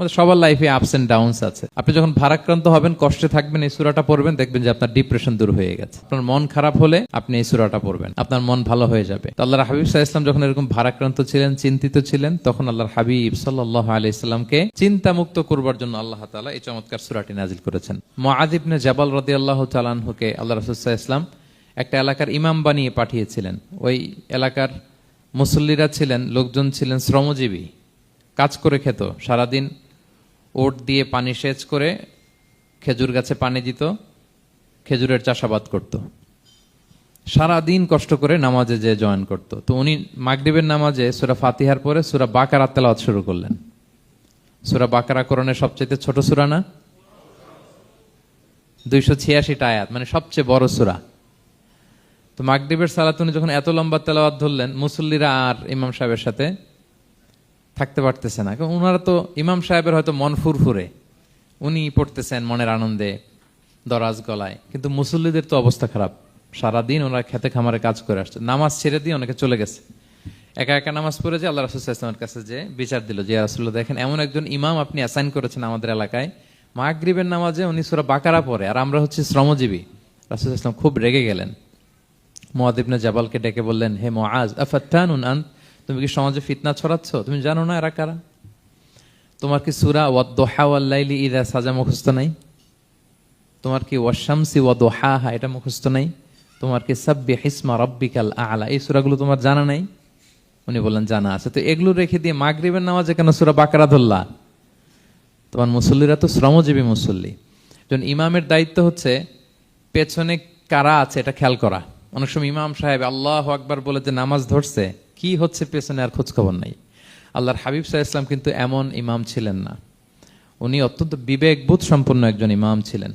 আমাদের সবার লাইফে আপস এন্ড ডাউনস আছে। আপনি যখন ভারাক্রান্ত হবেন, কষ্টে থাকবেন, এই সুরাটা পড়বেন, দেখবেন যে আপনার ডিপ্রেশন দূর হয়ে গেছে। আপনার মন খারাপ হলে আপনি এই সুরাটা পড়বেন। আপনার মন ভালো হয়ে যাবে। আল্লাহর হাবিব সাহা ইসলাম যখন এরকম ভারাক্রান্ত ছিলেন, চিন্তিত ছিলেন, তখন আল্লাহর হাবিব সাল্লাহ আলি ইসলামকে চিন্তা মুক্ত করবার জন্য আল্লাহ তালা এই চমৎকার সুরাটি নাজিল করেছেন। মহাদিবনে জাবাল রদি আল্লাহ তালানহুকে আল্লাহ রসুল্লাহ ইসলাম একটা এলাকার ইমাম বানিয়ে পাঠিয়েছিলেন। ওই এলাকার মুসল্লিরা ছিলেন, লোকজন ছিলেন শ্রমজীবী। কাজ করে খেত, সারাদিন ওট দিয়ে পানি সেচ করে খেজুর গাছে পানি দিত, খেজুরের চাষাবাদ করত। সারাদিন কষ্ট করে নামাজে যে জয়েন করত। তো উনি মাগরিবের নামাজে সুরা ফাতিহার পরে সুরা বাকারা তেলাওয়াত শুরু করলেন। সুরা বাকারা করণের সবচেয়ে ছোট সুরা না? দুইশো ছিয়াশিটা আয়াত মানে সবচেয়ে বড় সুরা। তো মাগরিবের সালাত উনি যখন এত লম্বা তেলাওয়াত ধরলেন, মুসল্লিরা আর ইমাম সাহেবের সাথে থাকতে পারতেছে না। কারণ ওনারা তো ইমাম সাহেবের হয়তো মন ফুরফুরে। উনি পড়তেছেন মনের আনন্দে, দরাজ গলায়। কিন্তু মুসল্লিদের তো অবস্থা খারাপ। সারাদিন ওনারা খেতে খামারে কাজ করে আসছে। নামাজ ছেড়ে দিয়ে অনেকে চলে গেছে। একা একা নামাজ পড়ে যে আল্লাহ রাসুল ইসলামের কাছে যে বিচার দিল যে রাসুল্লাহ দেখেন এমন একজন ইমাম আপনি অ্যাসাইন করেছেন আমাদের এলাকায়। মাগরিবের নামাজে উনি সুরা বাকারা পড়ে। আর আমরা হচ্ছে শ্রমজীবী। রাসুল ইসলাম খুব রেগে গেলেন। মোয়াদিবনে জাবালকে ডেকে বললেন, হে মোয়াজ আফাত্তানুন আন তুমি কি সমাজে ফিতনা ছড়াচ্ছ? তুমি জানো না এরা কারা? তোমার কি সুরা ওয়াদ্দোহা ওয়াল্লাইলি ইদা সাজা মুখস্থ নাই? তোমার কি ওয়াশামসি ওয়াদোহা হা এটা মুখস্থ নাই? তোমার কি সাব্বি হিসমা রব্বিকাল আলা? এই সুরাগুলো তোমার জানা নাই? উনি বললেন, জানা আছে। তো এগুলো রেখে দিয়ে মাগরিবের নামাজে কেন সুরা বাকারা ধরলা? তোমার মুসল্লিরা তো শ্রমজীবী মুসল্লি। যখন ইমামের দায়িত্ব হচ্ছে, পেছনে কারা আছে এটা খেয়াল করা। অনেক সময় ইমাম সাহেব আল্লাহ আকবার বলে যে নামাজ ধরছে কি হচ্ছে পেছনে আর খোঁজখবর নাই। আল্লাহর হাবিব সাহা ইসলাম কিন্তু এমন ইমাম ছিলেন না। উনি অত্যন্ত বিবেকবোধ সম্পন্ন একজন ইমাম ছিলেন।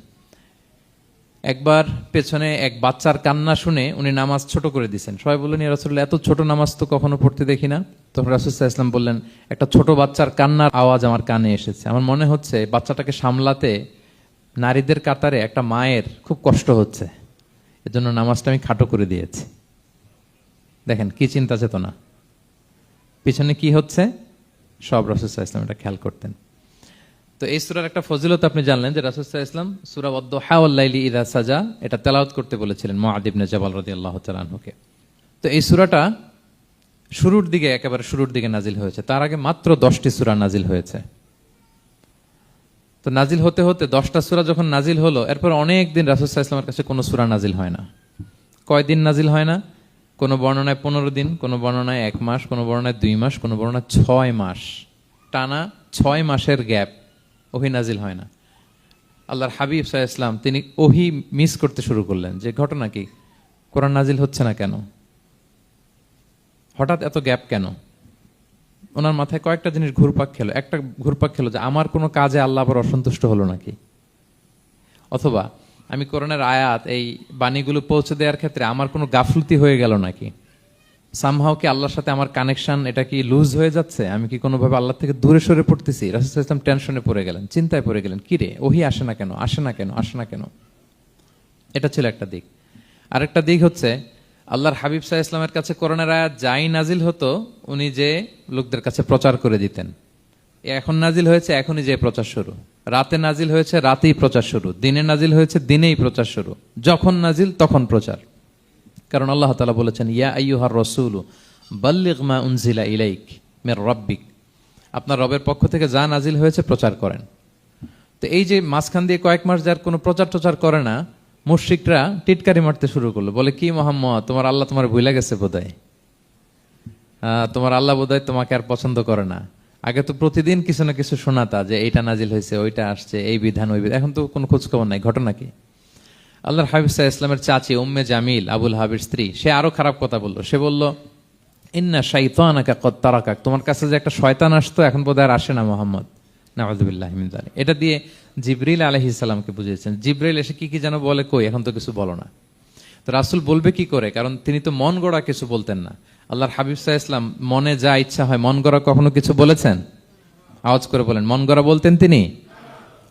একবার পেছনে এক বাচ্চার কান্না শুনে উনি নামাজ ছোট করে দিয়েছেন সবাই বললেন রাসূলুল্লাহ, এত ছোট নামাজ তো কখনো পড়তে দেখি না? তখন রাসুল্লাহ ইসলাম বললেন, একটা ছোট বাচ্চার কান্নার আওয়াজ আমার কানে এসেছে। আমার মনে হচ্ছে বাচ্চাটাকে সামলাতে নারীদের কাতারে একটা মায়ের খুব কষ্ট হচ্ছে। এজন্য নামাজটা আমি খাটো করে দিয়েছি। দেখেন, কি চিন্তা চেতনা? পিছনে কি হচ্ছে? সব রাসুল্লাহ ইসলাম এটা খেয়াল করতেন। তো এই সুরার একটা ফজিলত আপনি জানলেন যে রাসুসাহ ইসলাম সুরা ওদ্দোহাউল্লাইলি ইদা সাজা, এটা তেলাওয়াত করতে বলেছিলেন মহাদিবনে জবাল রদি আল্লাহ তালাহুকে তো এই সুরাটা শুরুর দিকে, একেবারে শুরুর দিকে নাজিল হয়েছে। তার আগে মাত্র দশটি সুরা নাজিল হয়েছে। তো নাজিল হতে হতে দশটা সুরা যখন নাজিল হলো, এরপর অনেক দিন রাসুসাহ ইসলামের কাছে কোনো সুরা নাজিল হয় না। কয়দিন নাজিল হয় না? কোনো বর্ণনায় পনেরো দিন, কোনো বর্ণনায় এক মাস, কোনো বর্ণনায় দুই মাস, কোনো বর্ণনায় ছয় মাস। টানা ছয় মাসের গ্যাপ। ওহি নাজিল হয় না। আল্লাহর হাবিব সাহা ইসলাম তিনি ওহি মিস করতে শুরু করলেন যে, ঘটনা কি? কোরআন নাজিল হচ্ছে না কেন? হঠাৎ এত গ্যাপ কেন? ওনার মাথায় কয়েকটা জিনিস ঘুরপাক খেলো। একটা ঘুরপাক খেলো যে, আমার কোনো কাজে আল্লাহ আবার অসন্তুষ্ট হলো নাকি? অথবা আমি কোরআনের আয়াত, এই বাণীগুলো পৌঁছে দেওয়ার ক্ষেত্রে আমার কোনো গাফলতি হয়ে গেল নাকি? সামহাও কি আল্লাহর সাথে আমার কানেকশন এটা কি লুজ হয়ে যাচ্ছে? আমি কি কোনোভাবে আল্লাহ থেকে দূরে সরে পড়তেছি? রাসুল ইসলাম টেনশনে পড়ে গেলেন, চিন্তায় পড়ে গেলেন, কি রে, ওহি আসে না কেন? আসে না কেন? আসে না কেন? এটা ছিল একটা দিক। আরেকটা দিক হচ্ছে, আল্লাহর হাবিব সাহা ইসলামের কাছে করোনার আয়াত যাই নাজিল হতো, উনি যে লোকদের কাছে প্রচার করে দিতেন। এখন নাজিল হয়েছে এখনই যে প্রচার শুরু। রাতে নাজিল হয়েছে, রাতেই প্রচার শুরু। দিনে নাজিল হয়েছে, দিনেই প্রচার শুরু। যখন নাজিল, তখন প্রচার। কারণ আল্লাহ তালা বলেছেন, ইয়া আইয়ুহার রসুল, বাল্লিগ মা উনজিলা ইলাইক মের রব্বিক। আপনার রবের পক্ষ থেকে যা নাজিল হয়েছে, প্রচার করেন। তো এই যে মাঝখান দিয়ে কয়েক মাস যার কোনো প্রচার টচার করে না, মুশ্রিকরা টিটকারি মারতে শুরু করল। বলে, কি মোহাম্মদ, তোমার আল্লাহ তোমার ভুলে গেছে বোধহয়? তোমার আল্লাহ বোধহয় তোমাকে আর পছন্দ করে না। আগে তো প্রতিদিন কিছু না কিছু শোনাতা যে এইটা নাজিল হয়েছে, ওইটা আসছে, এই বিধান, ওই বিধান। এখন তো কোনো খোঁজখবর নাই, ঘটনা কি? আল্লাহর হাবিব সাহা ইসলামের চাচি উম্মে জামিল, আবুল হাবির স্ত্রী, সে আরও খারাপ কথা বলল। সে বলল, ইন্না শাইতানাকা কদ তারাকাক। তোমার কাছে যে একটা শয়তান আসতো, এখন বোধহয় আর আসে না মোহাম্মদ। নাওয়াজুবিল্লাহ মিন এটা দিয়ে জিব্রিল আলহি ইসলামকে বুঝিয়েছেন। জিব্রাইল এসে কি কি যেন বলে, কই, এখন তো কিছু বলো না। তো রাসুল বলবে কি করে? কারণ তিনি তো মন গড়া কিছু বলতেন না। আল্লাহর হাবিব সাহা ইসলাম মনে যা ইচ্ছা হয়, মন গড়া কখনো কিছু বলেছেন? আওয়াজ করে বলেন, মন গড়া বলতেন তিনি?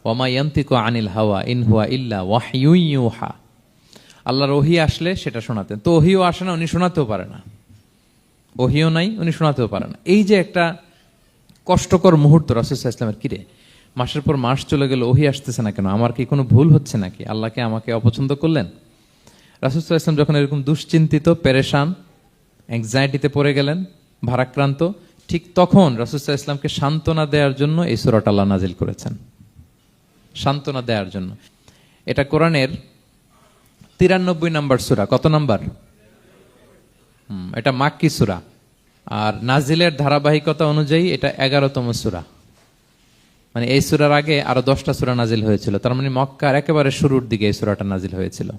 ওমা ইয়ান্তিকু আনিল হাওয়া, ইন হুয়া ইল্লা ওয়াহিউহা আল্লাহর ওহি আসলে সেটা শোনাতেন। তো ওহিও আসে না, উনি শোনাতেও পারে না। ওহিও নাই, উনি শোনাতেও পারে না। এই যে একটা কষ্টকর মুহূর্ত রাসুসাহ ইসলামের কিরে, মাসের পর মাস চলে গেল, ওহি আসতেছে না কেন? আমার কি কোনো ভুল হচ্ছে নাকি? আল্লাহকে আমাকে অপছন্দ করলেন? রাসুসাহ ইসলাম যখন এরকম দুশ্চিন্তিত, পেরেশান অ্যাংজাইটিতে পড়ে গেলেন, ভারাক্রান্ত। ঠিক তখন রাসুসাহ ইসলামকে সান্ত্বনা দেওয়ার জন্য এই সুরাট আল্লাহ নাজিল করেছেন। সান্ত্বনা দেওয়ার জন্য। এটা কোরআনের তিরানব্বই নাম্বার সুরা। কত নাম্বার? এটা মাক্কি সুরা। আর নাজিলের ধারাবাহিকতা অনুযায়ী এটা এগারোতম সুরা। মানে এই সুরার আগে আরও দশটা সুরা নাজিল হয়েছিল। তার মানে মক্কার একেবারে শুরুর দিকে এই সুরাটা নাজিল হয়েছিল।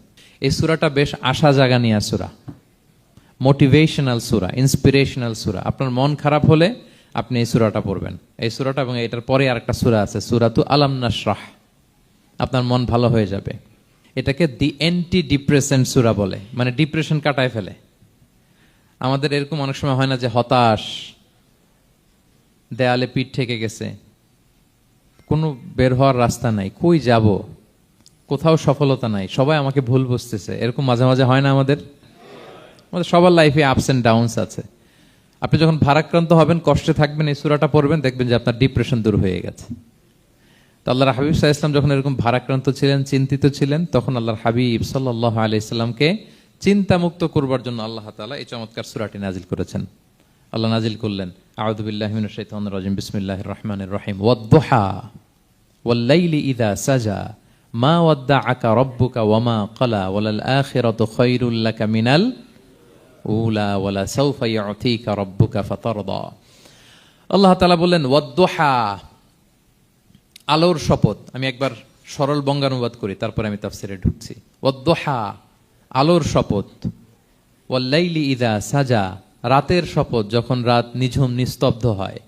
এই সুরাটা বেশ আশা জাগানিয়া সুরা। মোটিভেশনাল সুরা ইন্সপিরেশনাল সুরা আপনার মন খারাপ হলে আপনি এই সুরাটা পড়বেন। এই সুরাটা এবং এটার পরে আরেকটা সুরা আছে সুরাতু আলাম নাসরাহ আপনার মন ভালো হয়ে যাবে। এটাকে দি অ্যান্টি ডিপ্রেসেন্ট সুরা বলে মানে ডিপ্রেশন কাটায় ফেলে। আমাদের এরকম অনেক সময় হয় না যে হতাশ, দেয়ালে পিঠ ঠেকে গেছে, কোনো বের হওয়ার রাস্তা নাই, কই যাব, কোথাও সফলতা নাই, সবাই আমাকে ভুল বুঝতেছে। এরকম মাঝে মাঝে হয় না আমাদের? আমাদের সবার লাইফে আপস এন্ড ডাউনস আছে। আপনি যখন ভারাক্রান্ত হবেন, কষ্টে থাকবেন, এই সুরাটা পড়বেন, দেখবেন যে আপনার ডিপ্রেশন দূর হয়ে গেছে। তো আল্লাহর হাবিব সাহা ইসলাম যখন এরকম ভারাক্রান্ত ছিলেন, চিন্তিত ছিলেন, তখন আল্লাহর হাবিব সাল্লাহ আলি ইসলামকে চিন্তামুক্ত করবার জন্য আল্লাহ তালা এই চমৎকার সুরাটি নাজিল করেছেন। আল্লাহ নাজিল করলেন আউদুবিল্লাহমিন শৈতান বিসমিল্লাহ রহমানের রহিম ওয়াদ্দোহা ওয়াল্লাইলি সাজা, মা আকা রব্বুকা ওয়ামা কলা ওয়ালাল আখিরাতু খায়রুল লাকা মিনাল উলা ওয়ালা সাউফা ইউতিকা রব্বুকা ফাতারদা। আল্লাহ তাআলা বললেন, ওয়াদ্দোহা আলোর শপথ। আমি একবার সরল বঙ্গানুবাদ করি, তারপরে আমি তাফসিরে ঢুকছি। ওদ্দোহা আলোর শপথ। ওয়াল্লাইলি ইদা সাজা রাতের শপথ, যখন রাত নিঝুম নিস্তব্ধ হয়।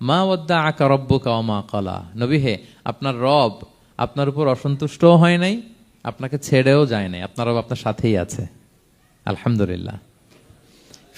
মা ওদ্দা আকা রব্বুকা মা কলা নবী হে, আপনার রব আপনার উপর অসন্তুষ্টও হয় নাই, আপনাকে ছেড়েও যায় নাই, আপনার রব আপনার সাথেই আছে। আলহামদুলিল্লাহ।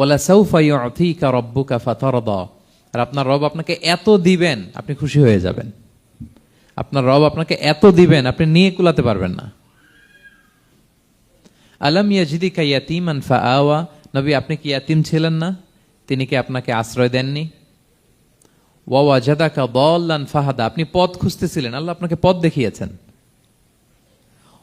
ওয়ালা সাউফা ইউতিকা রব্বুকা ফাতারদা। আর আপনার রব আপনাকে এত দিবেন, আপনি খুশি হয়ে যাবেন। আপনার রব আপনাকে এত দিবেন, আপনি নিয়ে কুলাতে পারবেন না। আলম ইয়াজিদিকা ইয়াতিমান ফাআওয়া। নবী, আপনি কি ইয়াতিম ছিলেন না? তিনি কি আপনাকে আশ্রয় দেননি? ওয়াজাদাকা দল্লান ফাহাদা। আপনি পথ খুঁজতেছিলেন, আল্লাহ আপনাকে পথ দেখিয়েছেন।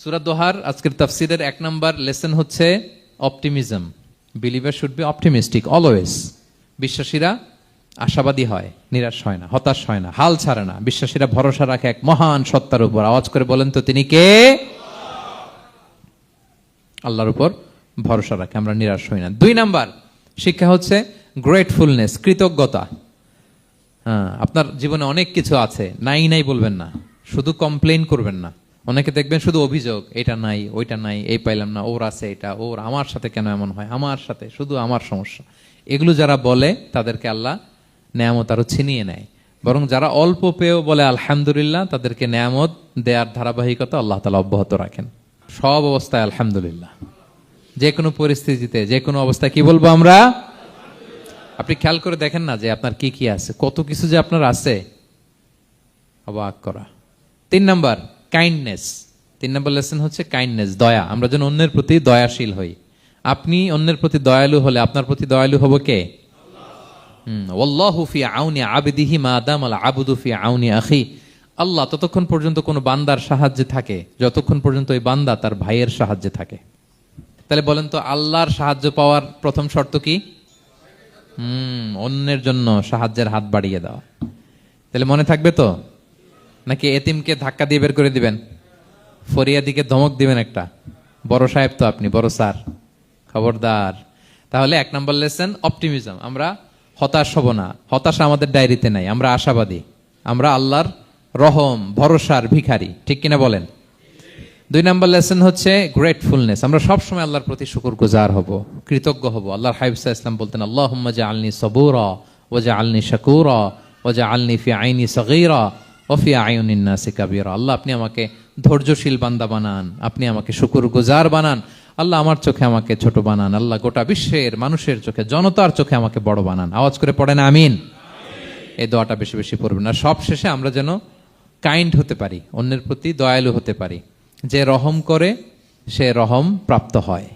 সুরাত দোহার, আজকের তাফসিরের এক নম্বর লেসন হচ্ছে optimism. Believer should be optimistic always বিশ্বাসীরা আশাবাদী হয়, নিরাশ হয় না, হতাশ হয় না, হাল ছাড়ে না। বিশ্বাসীরা ভরসা রাখে এক মহান সত্তার উপর। আওয়াজ করে বলেন তো, তিনি কে? আল্লাহর উপর ভরসা রাখে, আমরা নিরাশ হই না। দুই নাম্বার, শিক্ষা হচ্ছে গ্রেটফুলনেস কৃতজ্ঞতা। হ্যাঁ আপনার জীবনে অনেক কিছু আছে, নাই নাই বলবেন না, শুধু কমপ্লেন করবেন না। অনেকে দেখবেন শুধু অভিযোগ এটা নাই, ওইটা নাই, এই পাইলাম না, ওর আছে এটা, ওর আমার সাথে কেন এমন হয়? আমার সাথে, শুধু আমার সমস্যা। এগুলো যারা বলে, তাদেরকে আল্লাহ নেয়ামত আরও ছিনিয়ে নেয়। বরং যারা অল্প পেয়েও বলে, আলহামদুলিল্লাহ, তাদেরকে নেয়ামত দেয়ার ধারাবাহিকতা আল্লাহ তালা অব্যাহত রাখেন। সব অবস্থায় আলহামদুলিল্লাহ। যে কোনো পরিস্থিতিতে যে কোনো অবস্থায়, কি বলব আমরা? আপনি খেয়াল করে দেখেন না যে আপনার কি কি আছে, কত কিছু যে আপনার আছে। অবাক করা। তিন নাম্বার কাইন্ডনেস তিন নাম্বার লেসন হচ্ছে কাইন্ডনেস দয়া। আমরা যেন অন্যের প্রতি দয়াশীল হই। আপনি অন্যের প্রতি দয়ালু হলে আপনার প্রতি দয়ালু হব কে? হুম, ওয়াল্লাহু ফি আউনি আবিদিহি মা দাম আল আবুদু ফি আউনি আখি। আল্লাহ ততক্ষণ পর্যন্ত কোনো বান্দার সাহায্যে থাকে যতক্ষণ পর্যন্ত ওই বান্দা তার ভাইয়ের সাহায্যে থাকে। তাহলে বলেন তো আল্লাহর সাহায্য পাওয়ার প্রথম শর্ত কি? হুম অন্যের জন্য সাহায্যের হাত বাড়িয়ে দেওয়া। তাহলে মনে থাকবে তো? নাকি এতিমকে ধাক্কা দিয়ে বের করে দিবেন? ফরিয়াদিকে ধমক দিবেন একটা। বড় সাহেব তো আপনি, বড় স্যার। খবরদার। তাহলে এক নম্বর লেসেন, অপটিমিজম। আমরা হতাশ হব না। হতাশা আমাদের ডায়েরিতে নাই। আমরা আশাবাদী। আমরা আল্লাহর রহম, ভরসার ভিখারি। ঠিক কিনা বলেন? দুই নম্বর লেসন হচ্ছে গ্রেটফুলনেস। আমরা সবসময় আল্লাহর প্রতি শুকুর গুজার হব, কৃতজ্ঞ হব। আল্লাহর হাইবসা ইসলাম বলতেন আল্লাহ আলনি সবুরা ও জা আলনি শাকুরা ও জা আলনি ফি আইনি সগীরা ও ফি আইনিন্নাসি কাবিরা। আল্লাহ, আপনি আমাকে ধৈর্যশীল বান্দা বানান। আপনি আমাকে শুকুর গুজার বানান। আল্লাহ আমার চোখে আমাকে ছোট বানান। আল্লাহ গোটা বিশ্বের মানুষের চোখে, জনতার চোখে আমাকে বড় বানান। আওয়াজ করে পড়েন আমিন। এই দোয়াটা বেশি বেশি পড়বেন। আর সব শেষে আমরা যেন কাইন্ড হতে পারি, অন্যের প্রতি দয়ালু হতে পারি। যে রহম করে, সে রহম প্রাপ্ত হয়।